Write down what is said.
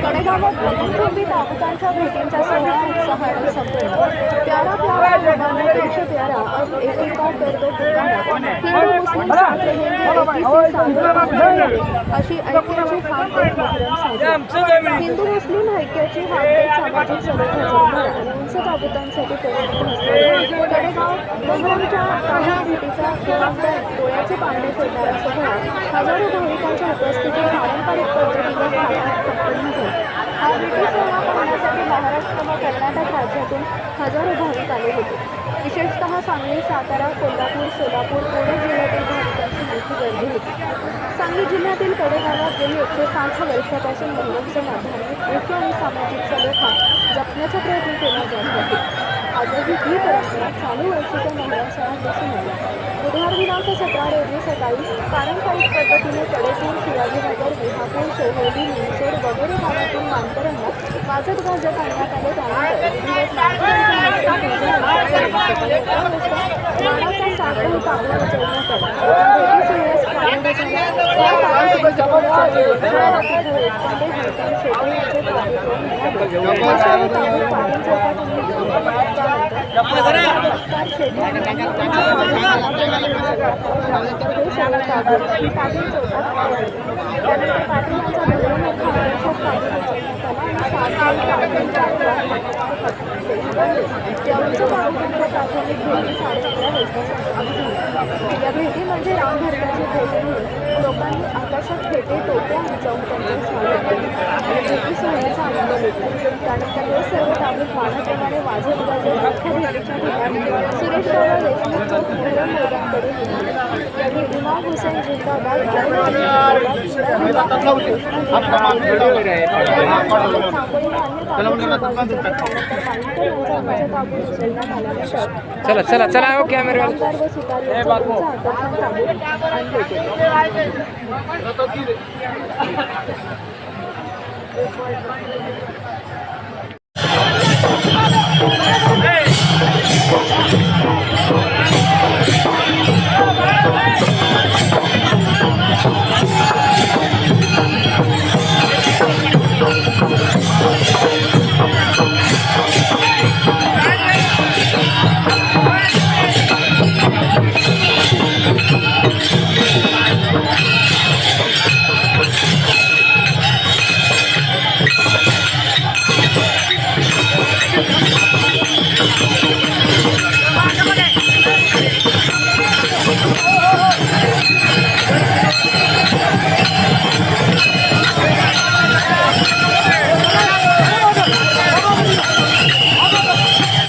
रंगीबेरंगी ताबुतांच्या भेटींचा सोहळा उत्साहाने संपला प्यारा प्यारा देश प्यारा अब अशी ऐक्याची हिंदू मुस्लिम ऐक्याची हाकदेत सामाजिक सलोखा उंच ताबुतांसाठी कडेगाव भेटीचा डोळ्याचे पारणे फोडणारा सोहळा हजारो भाविकांच्या उपस्थितीत पारंपरिक पद्धतीने थाटात संपन्न झाला हा भेटी सोहळा पाहण्यासाठी महाराष्ट्र व कर्नाटक राज्यातून हजारो भाविक आले होते. विशेषतः सांगली सातारा कोल्हापूर सोलापूर पुणे जिल्ह्यातील भाविकांची मोठी गर्दी होती. सांगली जिल्ह्यातील कडेगावात गेली एकशे साठ वर्षापासून मोहरम सण धार्मिक आणि सामाजिक सलोखा जपण्याचा प्रयत्न केला जात होते. आजही ही परंपरा चालू वर्षीच्या मोहरम सणात दिसून आली बुधवार दिनांक सतरा रोजी सकाळी पारंपरिक पद्धतीने कडेपूर शिवाजीनगर विहापूर सोहळी मिरसोड वगैरे गावातून मानकरांना वाजत गाजत आणण्यात आले. कार्यक्रमाच्या वेळी शिवाजी देशपांडे गौतम शेटे यांचे कार्यक्रम मिळाले विशाल या प्राथमिक भेटी म्हणजे वाजता या भेटी भेट म्हणून लोकांनी आकाशात फेटे टोप्या जाऊन त्यांचे स्वागत केले आणि भेटी सोहळ्याचा आनंद लुटला त्यानंतर सर्व नागरिक मानाप्रमाणे वाजत गाजत मुख्य भेटीच्या ठिकाणी देशमुख चौक मैदानकडे निघाले चला, चला, चला, हो कॅमेरावाले.